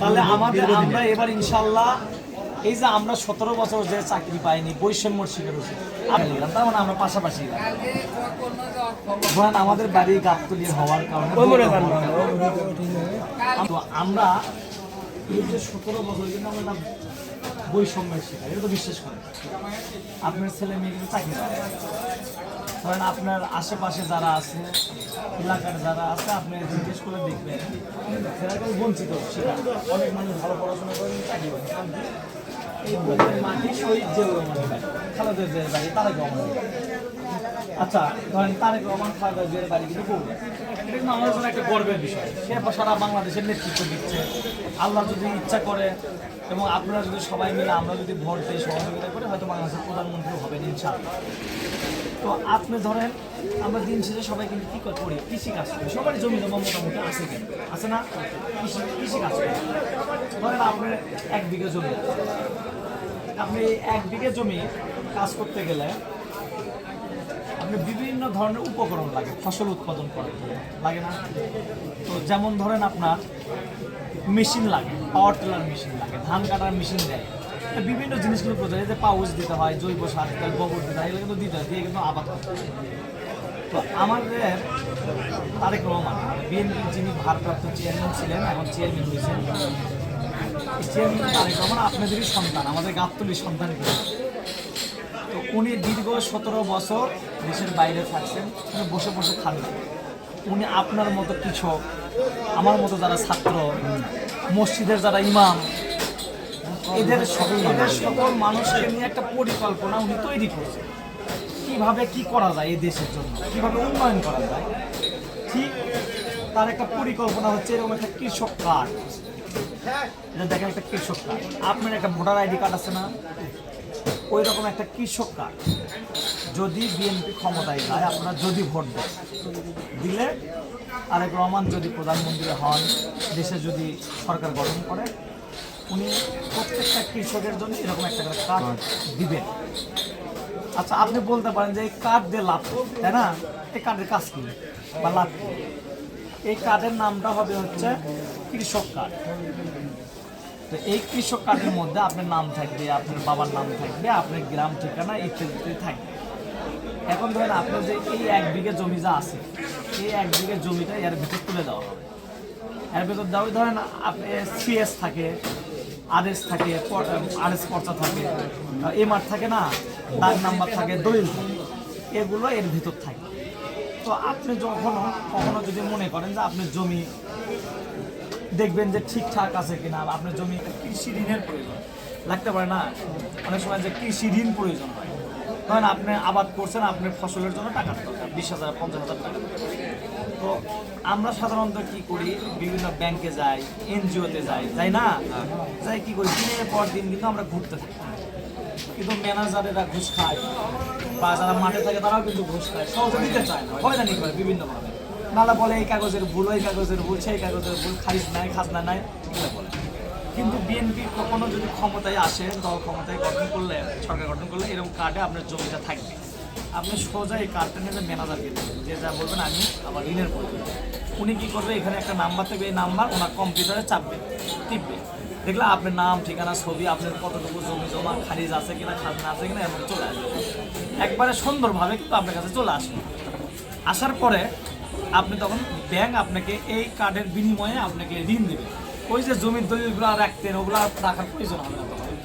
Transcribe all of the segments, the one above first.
তাহলে আমাদের আমরা এবার ইনশাল্লাহ এই যে আমরা সতেরো বছর যে চাকরি পাইনি বৈষম্যর শিকার হচ্ছে আমি নিলাম তার মানে আমরা পাশাপাশি ধরেন আমাদের বাড়ি গাবতলি হওয়ার কারণে তো আমরা সতেরো বছর কিন্তু আমরা বৈষম্যের শিকার এটা তো বিশ্বাস করেন। আপনার ছেলে মেয়ে কিন্তু চাকরি পায়। ধরেন আপনার আশেপাশে যারা আছে, এলাকার যারা আছে, আপনি জিজ্ঞেস করে দেখবেন। সেটা কিন্তু বঞ্চিত সেটা অনেক মানুষ ভালো পড়াশোনা করেন, চাকরি করে আচ্ছা ধরেন তারেক রহমান খালেদা জিয়ার বাড়ি কিন্তু বগুড়া এটা কিন্তু আমাদের জন্য একটা গর্বের বিষয়। সে সারা বাংলাদেশের নেতৃত্ব দিচ্ছে। আল্লাহ যদি ইচ্ছা করে এবং আপনারা যদি সবাই মিলে আমরা যদি ভোট দিয়ে সহযোগিতা করে, হয়তো বাংলাদেশের প্রধানমন্ত্রী হবেন, ইনশাআল্লাহ। তো আপনি ধরেন, আমরা দিন শেষে সবাই কিন্তু কী করে করি? কৃষি কাজ করি। সবারই জমি জমা মোটামুটি আছে কিন্তু আছে না? কৃষি কৃষি কাজ করি। ধরেন আপনার এক বিঘা জমি। আপনি এক বিঘা জমি কাজ করতে গেলে আপনি বিভিন্ন ধরনের উপকরণ লাগে, ফসল উৎপাদন করার জন্য। লাগে না? তো যেমন ধরেন আপনার মেশিন লাগে, পাওয়ার টিলার মেশিন লাগে, ধান কাটার মেশিন দেয়। বিভিন্ন জিনিসগুলো প্রয়োজন যে পাউচ দিতে হয়, জৈব সার দিতে হয়, গোবর দিতে হয়, এগুলো কিন্তু দিতে হয়, দিয়ে কিন্তু আবাদ করতে তো আমাদের তারেক রহমান, বিএনপির যিনি ভারপ্রাপ্ত চেয়ারম্যান ছিলেন, এখন চেয়ারম্যান হয়েছেন। রহমান আপনাদেরই সন্তান, আমাদের গাবতলির সন্তান তো উনি দীর্ঘ সতেরো বছর দেশের বাইরে থাকছেন, উনি বসে বসে খান উনি আপনার মতো কৃষক আমার মতো যারা ছাত্র, মসজিদের যারা ইমাম, এদের এদের সকল মানুষকে নিয়ে একটা পরিকল্পনা উনি তৈরি করেছেন কীভাবে কি করা যায় এই দেশের জন্য? কীভাবে উন্নয়ন করা যায়? ঠিক তার একটা পরিকল্পনা হচ্ছে এরকম একটা কৃষক কার্ড। এটা দেখেন একটা কৃষক কার্ড। আপনার একটা ভোটার আইডি কার্ড আছে না? ওই রকম একটা কৃষক কার্ড। যদি বিএনপি ক্ষমতায় যায়, আপনারা যদি ভোট দেন, দিলে আরেক রহমান যদি প্রধানমন্ত্রী হন, দেশে যদি সরকার গঠন করে, উনি প্রত্যেকটা কৃষকের জন্য এরকম একটা করে কার্ড দিবেন। আচ্ছা আপনি বলতে পারেন যে এই কার্ড দিয়ে লাভ, তাই না? এই কার্ডের কাজ কি? বা লাভ কি? এই কার্ডের নামটা হবে হচ্ছে কৃষক কার্ড। তো এই কৃষক কার্ডের মধ্যে আপনার নাম থাকবে, আপনার বাবার নাম থাকবে, আপনার গ্রাম ঠিকানা ইত্যাদি থাকবে। এখন ধরেন আপনার যে এই এক বিঘে জমি যা আছে, এই এক বিঘে জমিটা এর ভিতর তুলে দেওয়া হবে। এর ভিতর দেওয়া ধরেন আপনি সিএস থাকে আরএস থাকে আরএস পর্চা থাকে, এমআর থাকে না দাগ নাম্বার থাকে, দলিল এগুলো এর ভিতর থাকে। তো আপনি যখন কখনো যদি মনে করেন যে আপনার জমি দেখবেন যে ঠিকঠাক আছে কিনা আর আপনার জমি কৃষি ঋণের প্রয়োজন। লাগতে পারে না? অনেক সময় যে কৃষি ঋণ প্রয়োজন হয়। ধরেন আপনি আবাদ করছেন আপনার ফসলের জন্য টাকা দরকার বিশ হাজার পঞ্চাশ হাজার টাকা তো আমরা সাধারণত কি করি বিভিন্ন ব্যাংকে যাই এনজিওতে যাই যাই না? যাই কি করি দিনের পর দিন কিন্তু আমরা ঘুরতে থাকি। কিন্তু ম্যানেজারেরা ঘুষ খায়। বা যারা মাঠে থাকে তারাও কিন্তু ঘুষ খায়। সহজে নিতে চায় না, হয়রানি করে বিভিন্নভাবে। নালা বলে, এই কাগজের ভুল, ওই কাগজের ভুল, সেই কাগজের ভুল, খারিজ নাই, খাজনা নাই, এগুলো বলে। কিন্তু বিএনপি কখনো যদি ক্ষমতায় আসে, দল ক্ষমতায় গঠন করলে, সরকার গঠন করলে, এরকম কার্ডে আপনার জমিটা থাকবে। আপনি সোজা এই কার্ডটা নিয়ে ম্যানেজারকে দেবেন। যে যা বলবেন, আমি আমার ঋণের প্রয়োজন উনি কী করবে? এখানে একটা নাম্বার থাকবে, এই নাম্বার ওনার কম্পিউটারে চাপবে, টিপবে। দেখলে আপনার নাম, ঠিকানা, ছবি, আপনার কতটুকু জমি, জমা, খারিজ আছে কিনা, খাজনা আছে কিনা এমন চলে আসবে একবারে সুন্দরভাবে কিন্তু আপনার কাছে চলে আসবে আসার পরে আপনি তখন ব্যাংক আপনাকে এই কার্ডের বিনিময়ে আপনাকে ঋণ দেবে। ওই যে জমির দলিলগুলো রাখতেন ওগুলো রাখার প্রয়োজন হবে না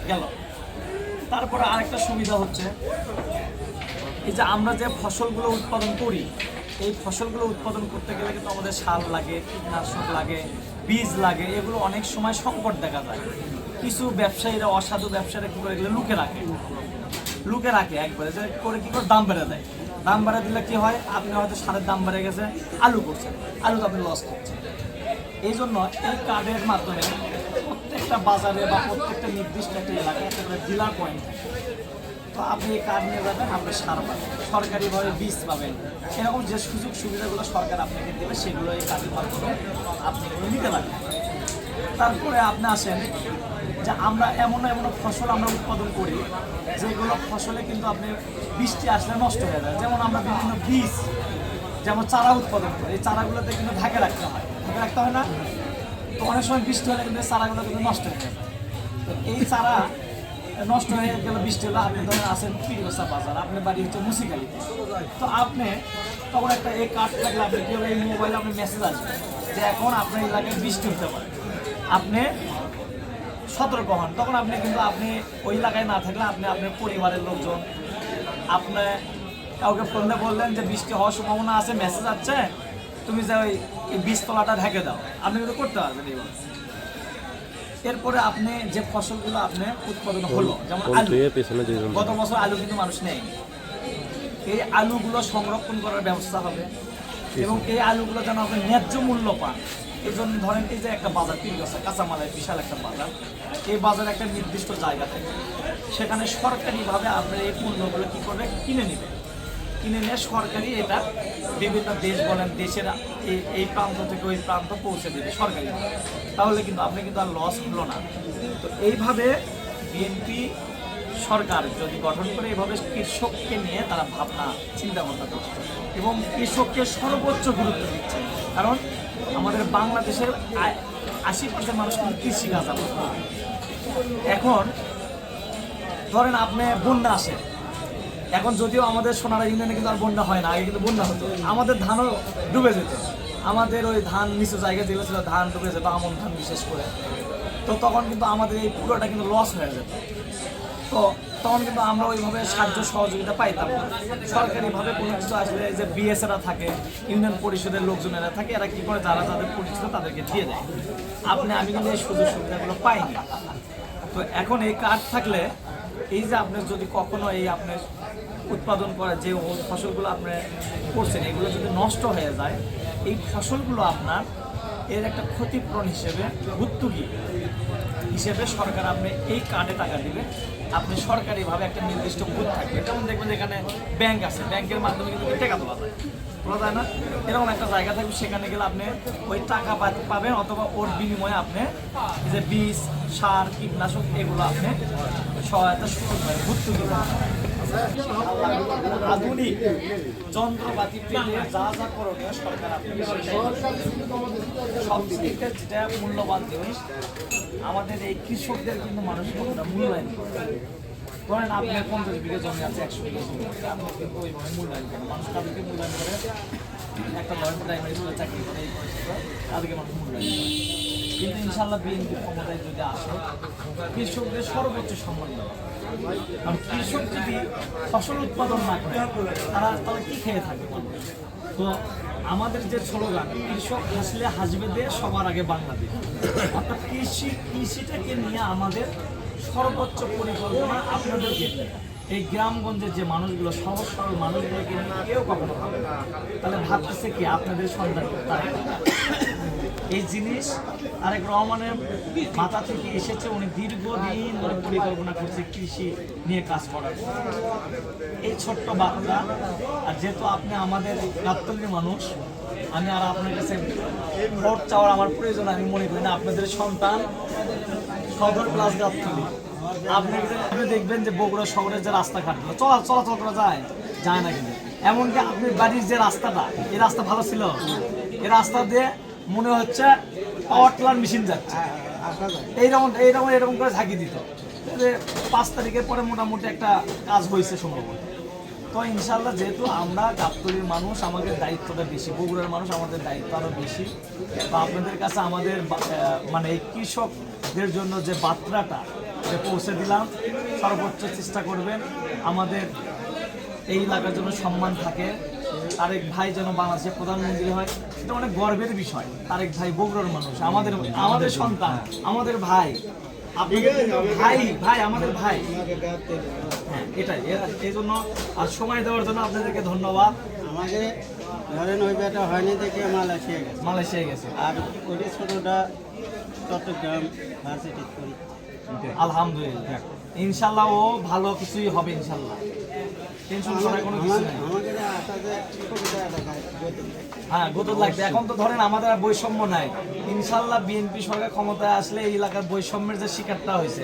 গেল। তারপরে আরেকটা সুবিধা হচ্ছে, এই যে আমরা যে ফসলগুলো উৎপাদন করি, এই ফসলগুলো উৎপাদন করতে গেলে কিন্তু আমাদের সার লাগে, কীটনাশক লাগে বীজ লাগে, এগুলো অনেক সময় সংকট দেখা যায়। কিছু ব্যবসায়ীরা অসাধু ব্যবসায়ীরা কী করে এগুলো লুকে রাখে। লুকে রাখে একবারে, যে করে কী করে দাম বেড়ে দেয় দাম বেড়ে দিলে কী হয়? আপনি হয়তো সারের দাম বেড়ে গেছে, আলু করছেন। আলু তো আপনি লস করছেন। এই জন্য এই কার্ডের মাধ্যমে প্রত্যেকটা বাজারে বা প্রত্যেকটা নির্দিষ্ট একটা এলাকায় একটা ডিলার পয়েন্ট তো আপনি এই কার্ড নিয়ে যাবেন আপনি সার পাবেন। সরকারিভাবে বীজ পাবেন। এরকম যে সুযোগ সুবিধাগুলো সরকার আপনাকে দেবে, সেগুলো এই কার্ডের মাধ্যমে আপনি নিতে পারবেন। তারপরে আপনি আসেন যে আমরা এমন এমন ফসল আমরা উৎপাদন করি, যেগুলো ফসলে কিন্তু আপনি বৃষ্টি আসলে নষ্ট হয়ে যায়। যেমন আমরা বিভিন্ন বীজ, যেমন চারা উৎপাদন করি, এই চারাগুলোতে কিন্তু ঢাকে রাখতে হয়। ঢাকে রাখতে হয় না? তো অনেক সময় বৃষ্টি হলে কিন্তু চারাগুলো কিন্তু নষ্ট হয়ে যায়। তো এই চারা নষ্ট হয়ে গেল, বৃষ্টি হলো, আপনি ধরেন আসেন পীরগোসা বাজার, আপনার বাড়ি হচ্ছে মুসিকালিতে তো আপনি তখন একটা এই কার্ড থাকলে আপনি কি এই মোবাইলে আপনি মেসেজ আসবে যে এখন আপনার এলাকায় বৃষ্টি হতে পারে। আপনি সতর্ক হন। তখন আপনি কিন্তু আপনি ওই এলাকায় না থাকলে আপনি আপনার পরিবারের লোকজন, আপনি কাউকে ফোন বললেন যে বৃষ্টি হওয়ার সম্ভাবনা আছে মেসেজ আসছে, তুমি যে ওই বীজতলাটা ঢেকে দাও। আপনি কিন্তু করতে পারবেন এইভাবে। এরপরে আপনি যে ফসলগুলো আপনি উৎপাদন হলো যেমন আলু গত বছর আলু কিন্তু মানুষ নেই এই আলুগুলো সংরক্ষণ করার ব্যবস্থা হবে এবং এই আলুগুলো যেন আপনি ন্যায্য মূল্য পান। এই জন্য ধরেন এই যে একটা বাজার তৈরি আছে কাঁচামালের বিশাল একটা বাজার। এই বাজারে একটা নির্দিষ্ট জায়গা থাকে। সেখানে সরকারিভাবে আপনার এই পণ্যগুলো কী করবে? কিনে নেবে কিনে নিয়ে সরকারি এটা বিভিন্ন দেশ বলেন, দেশের এই- প্রান্ত থেকে ওই প্রান্ত পৌঁছে দেবে সরকারি তাহলে কিন্তু আপনি কিন্তু আর লস হলো না। তো এইভাবে বিএনপি সরকার যদি গঠন করে এইভাবে কৃষককে নিয়ে তারা ভাবনা চিন্তা ভাবনা করছে এবং কৃষককে সর্বোচ্চ গুরুত্ব দিচ্ছে। কারণ আমাদের বাংলাদেশের আশি পার্সেন্ট মানুষ কিন্তু কৃষিকাজ এখন ধরেন আপনি বন্যা আসে এখন যদিও আমাদের সোনারা ইউনিয়নে কিন্তু আর বন্যা হয় না, আগে কিন্তু বন্যা হতো। আমাদের ধানও ডুবে যেত। আমাদের ওই ধান নিচু জায়গায় যেগুলো ছিল, ধান ডুবে যেত, আমন ধান বিশেষ করে। তো তখন কিন্তু আমাদের এই পুরোটা কিন্তু লস হয়ে যেত। তো তখন কিন্তু আমরা ওইভাবে সাহায্য সহযোগিতা পাইতাম না। সরকারিভাবে কোনো কিছু আসলে যে বিএসএরা থাকে, ইউনিয়ন পরিষদের লোকজনেরা থাকে, এরা কী করে, যারা যাদের পরিচিত তাদেরকে দিয়ে দেয়। আপনি, আমি কিন্তু এই সুযোগ সুবিধাগুলো পাইনি। তো এখন এই কার্ড থাকলে এই যে আপনি যদি কখনো এই আপনি উৎপাদন করা যে ফসলগুলো আপনি করছেন, এগুলো যদি নষ্ট হয়ে যায়, এই ফসলগুলো আপনার এর একটা ক্ষতিপূরণ হিসেবে ভুক্তভোগী হিসেবে সরকার আপনি এই কার্ডে টাকা দিবে। আপনি সরকারিভাবে একটা নির্দিষ্ট বুথ থাকবে। যেমন দেখবেন এখানে ব্যাংক আছে। ব্যাংকের মাধ্যমে কিন্তু টাকা দেওয়া যায়। বলা যায় না। এরকম একটা জায়গা থাকবে, সেখানে গেলে আপনি ওই টাকা পাবেন অথবা ওর বিনিময়ে আপনি যে বীজ, সার, কীটনাশক, এগুলো আপনি সহায়তা ভর্তুকি আধুনিক যন্ত্রপাতি যা যা করণীয় সরকার আপনি সবথেকে যেটা মূল্যবান জিনিস, আমাদের এই কৃষকদের কিন্তু মানুষ মূল্যায়ন করে। ধরেন পঞ্চাশ জমি আছে, একশো জমি আছে ওইভাবে মূল্যায়ন করেন? মানুষ তাদেরকে মূল্যায়ন করে। একটা প্রাইমারি স্কুলে চাকরি করে, এই তাদেরকে মানুষ মূল্যায়ন করে। কিন্তু ইনশাল্লাহ বিএনপি ক্ষমতায় যদি আসে, কৃষকদের সর্বোচ্চ সম্মান দেওয়া কারণ কৃষক যদি ফসল উৎপাদন না করে, তারা তাহলে কি খেয়ে থাকে? তো আমাদের যে স্লোগান, কৃষক হাসলে হাসবে দে, সবার আগে বাংলাদেশ। অর্থাৎ কৃষি, কৃষিটাকে নিয়ে আমাদের সর্বোচ্চ পরিকল্পনা আপনাদেরকে এই গ্রামগঞ্জের যে মানুষগুলো সহজ সরল মানুষগুলোকে নিয়ে কেউ কখনো। তাহলে ভাবতেছে কি আপনাদের সন্তান এই জিনিস আরেক রহমানের মাথা থেকে এসেছে, উনি দীর্ঘদিন ধরে পরিকল্পনা করছে কৃষি নিয়ে কাজ করার এই ছোট্ট বার্তা আর যেহেতু আপনি আমাদের গাত্তলীয় মানুষ, আমি আর আপনার কাছে ভোট চাওয়ার আমার প্রয়োজন, আমি মনে করি না, আপনাদের সন্তান সদর প্লাস গাত্তলী আপনি আপনি দেখবেন যে বগুড়া শহরের যে রাস্তাঘাটগুলো চলা চলাচল করা যায় যায় না কিন্তু। এমনকি আপনার বাড়ির যে রাস্তাটা এই রাস্তা ভালো ছিল? এই রাস্তা দিয়ে মনে হচ্ছে পাওয়ার টিলার মেশিন যাচ্ছে। এইরকম এইরকম এরকম করে ঝাঁকি দিত। পাঁচ তারিখের পরে মোটামুটি একটা কাজ হয়েছে সম্ভবত। তো ইনশাল্লাহ যেহেতু আমরা গাবতলির মানুষ আমাদের দায়িত্বটা বেশি বগুড়ার মানুষ আমাদের দায়িত্ব আরও বেশি। তো আপনাদের কাছে আমাদের মানে এই কৃষকদের জন্য যে বার্তাটা যে পৌঁছে দিলাম সর্বোচ্চ চেষ্টা করবেন। আমাদের এই এলাকার জন্য সম্মান থাকে। তারেক ভাই যেন বাংলাদেশের প্রধানমন্ত্রী হয় এটা অনেক গর্বের বিষয়। তারেক ভাই বগুড়ার মানুষ আমাদের আমাদের সন্তান আমাদের ভাই। ভাই ভাই আমাদের ভাই। হ্যাঁ এটাই। এই জন্য আর সময় দেওয়ার জন্য আপনাদেরকে ধন্যবাদ। আমাকে ধরেন ওই বেটা হয়নি দেখে মালয়েশিয়া গেছে। মালয়েশিয়া গেছে। আর ওই ছোটোটা চট্টগ্রাম ভার্সিটি করি আলহামদুলিল্লাহ। ইনশাল্লাহ ও ভালো কিছুই হবে ইনশাল্লাহ। টেনশন করার কোনো কিছু নেই। হ্যাঁ গত লাগবে এখন তো ধরেন আমাদের আর বৈষম্য নাই। ইনশাল্লাহ বিএনপি সরকার ক্ষমতায় আসলে এই এলাকার বৈষম্যের যে শিকারটা হয়েছে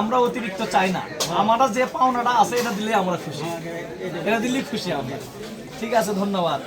আমরা অতিরিক্ত চাই না। আমরা যে পাওনাটা আছে এটা দিলে আমরা খুশি। এটা দিলেই খুশি আমরা। ঠিক আছে ধন্যবাদ।